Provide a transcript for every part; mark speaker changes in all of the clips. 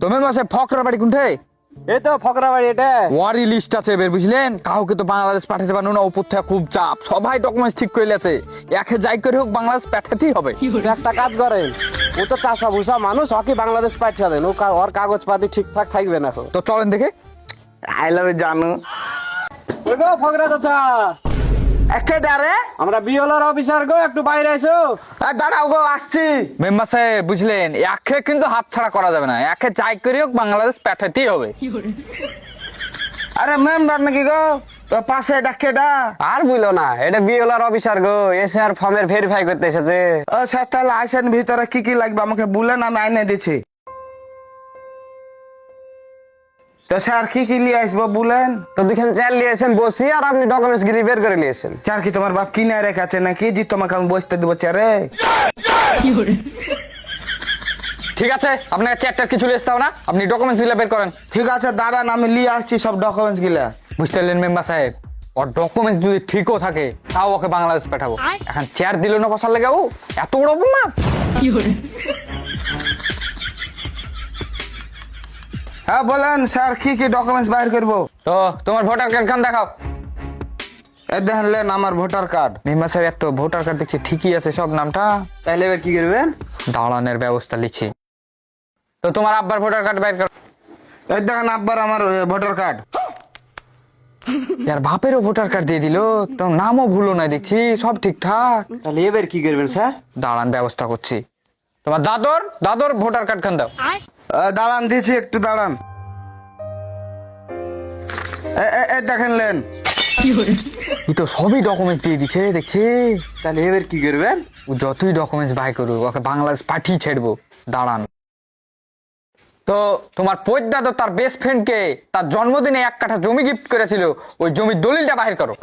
Speaker 1: তুমি মাসে ফকরা বাড়ি কোনঠে
Speaker 2: এই তো ফকরা বাড়ি এটা।
Speaker 1: ওয়ারি লিস্ট আছে বের বুঝলেন? কাউকে তো বাংলাদেশ পাঠাতে পারব না উপর থেকে খুব চাপ। সবাই ডকুমেন্টস ঠিক করে আছে একে যাই করে হোক বাংলাদেশ পাঠাতেই হবে।
Speaker 2: একটা কাজ করেন ও তো চাষা ভুষা মানুষ ওকে বাংলাদেশ পাঠিয়ে দেন। ও ওর কাগজ পাতি ঠিকঠাক থাকবে না তো
Speaker 1: তো চলেন দেখে।
Speaker 3: আই লাভ জানু।
Speaker 2: ওই গো ফকরা চাচা।
Speaker 3: একে ডারে
Speaker 2: আমরা বিওলার অফিসার গো একটু বাইরে এসো।
Speaker 3: দাঁড়াও গো আসছি।
Speaker 1: মেম্বার সাহেব বুঝলেন একে কিন্তু হাত ছাড়া করা যাবে না। একে যাই করে হোক বাংলাদেশ পাঠাতেই হবে।
Speaker 3: আরে মেম্বার নাকি গো তো পাশে ডা
Speaker 2: আর বুঝলো না এটা বিওলার অফিসার গো এসে আর ফর্মের ভেরিফাই করতে এসেছে।
Speaker 3: ও স্যার তাহলে আইসেন ভিতরে কি কি লাগবে? আমাকে বলেন আমি আইনে দিচ্ছি তো স্যার কি কি নিয়ে আসব বলেন?
Speaker 2: তো দুখান চেয়ার নিয়েছেন বসি আর আপনি ডকুমেন্টস গিরি বের করে নিয়েছেন
Speaker 3: চার কি তোমার বাপ কিনে রেখেছে নাকি? জি তোমাকে আমি বসতে দেবো চেয়ারে
Speaker 1: ঠিক আছে আপনার চ্যাটটার কিছু হবে না। আপনি ডকুমেন্টসগুলো বের করেন।
Speaker 3: ঠিক আছে দাঁড়ান আমি নিয়ে আসছি সব ডকুমেন্টসগুলা।
Speaker 1: বুঝতে পারলেন মেম্বার সাহেব? ওর ডকুমেন্টস যদি ঠিকও থাকে তাও ওকে বাংলাদেশ পাঠাবো। এখন চেয়ার দিল না বসার লেগে ও? এত বড় অপমান!
Speaker 3: হ্যাঁ বলেন স্যার কি কি ডকুমেন্টস বাইর করব?
Speaker 1: তো তোমার ভোটার কার্ড খান দেখাও?
Speaker 3: এই দেখেন লেন আমার ভোটার কার্ড
Speaker 1: মেম্বার সাহেব একটা ভোটার কার্ড দেখছি ঠিকই আছে সব নামটা?
Speaker 2: তাহলে এবার কি করবেন?
Speaker 1: দাঁড়ানোর ব্যবস্থা লিখছি। তো তোমার আব্বার ভোটার কার্ড বাইর করো
Speaker 3: এই দেখেন আব্বার আমার ভোটার কার্ড
Speaker 1: আর বাপেরও ভোটার কার্ড দিয়ে দিল তো নামও ভুলো না দেখছি সব ঠিকঠাক।
Speaker 2: তাহলে এবার কি করবেন স্যার?
Speaker 1: দাঁড়ান ব্যবস্থা করছি। তোমার দাদর দাদর ভোটার কার্ড খান দাও?
Speaker 3: দাঁড়ান দিছি একটু দাঁড়ান। এ- এ- দেখেন লেন।
Speaker 1: তো সবই ডকুমেন্টস দিয়ে দিছে দেখছি।
Speaker 2: তাহলে এবার কি করবেন?
Speaker 1: ও যতই ডকুমেন্টস বাই করুক ওকে বাংলাদেশ পাঠিয়ে ছেড়বো। দাঁড়ান। তো তোমার পৈদাদর তার বেস্ট ফ্রেন্ডকে তার জন্মদিনে এক কাঠা জমি গিফট করেছিল ওই জমির দলিলটা বাহির করো?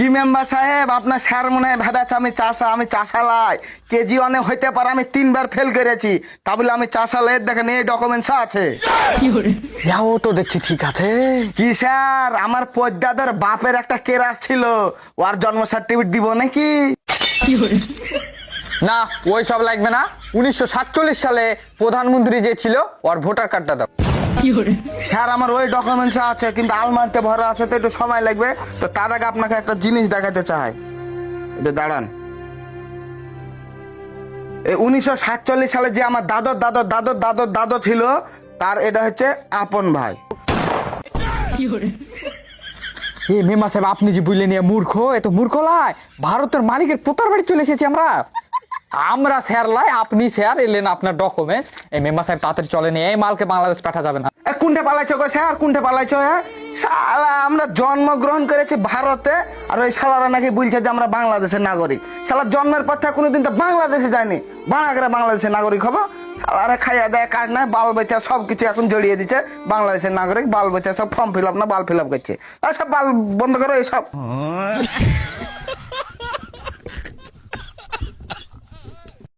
Speaker 3: কি মেম্বার সাহেব? আপনার স্যার মনে হয় ভাবেছে আমি চাষা আমি চাষালাই। কেজি অনেক হইতে পারে আমি তিনবার ফেল করেছি। তা বলে আমি চাষালাই দেখেন এই ডকুমেন্টস আছে।
Speaker 1: ও তো দেখছি ঠিক আছে।
Speaker 3: কি স্যার? আমার পদ্মাদের বাপের একটা কেরাস ছিল। ওর জন্ম সার্টিফিকেট দিব নাকি?
Speaker 1: না ওই সব লাগবে না। উনিশশো সাতচল্লিশ সালে প্রধানমন্ত্রী যে ছিল ওর ভোটার কার্ডটা দাও।
Speaker 3: স্যার আমার ওই ডকুমেন্টস আছে কিন্তু আলমারিতে ভরা আছে তো একটু সময় লাগবে। তো তার আগে আপনাকে একটা জিনিস দেখাতে চাই। একটু দাঁড়ান। এই উনিশশো সাতচল্লিশ সালে যে আমার দাদর দাদর দাদর দাদর দাদর ছিল তার এটা হচ্ছে আপন ভাই।
Speaker 1: এ মেমা সাহেব আপনি যে বুঝলেন মূর্খ এ তো মূর্খ লাই। ভারতের মালিকের পোতার বাড়ি চলে এসেছি আমরা। আমরা স্যার লাই আপনি স্যার এলেন আপনার ডকুমেন্টস এই মেম্বার সাহেব তাড়াতাড়ি চলেন এই মালকে বাংলাদেশ পাঠা যাবে না।
Speaker 3: এ, কোনটা পালাইছো গো স্যার কোনটা পালাইছো হ্যাঁ? শালা আমরা জন্মগ্রহণ করেছি ভারতে আর ওই শালারা নাকি বলছে যে আমরা বাংলাদেশের নাগরিক। শালা জন্মের পর থেকে কোনোদিন তো বাংলাদেশে যায়নি। বাঙাগরা বাংলাদেশের নাগরিক হব। শালারা খাইয়া দেয় কাজ নাই বাল বেচা সব কিছু এখন জড়িয়ে দিচ্ছে। বাংলাদেশের নাগরিক বাল বেচা সব ফর্ম ফিল আপ না বাল ফিল আপ করছে। আর সব বাল বন্ধ করো এইসব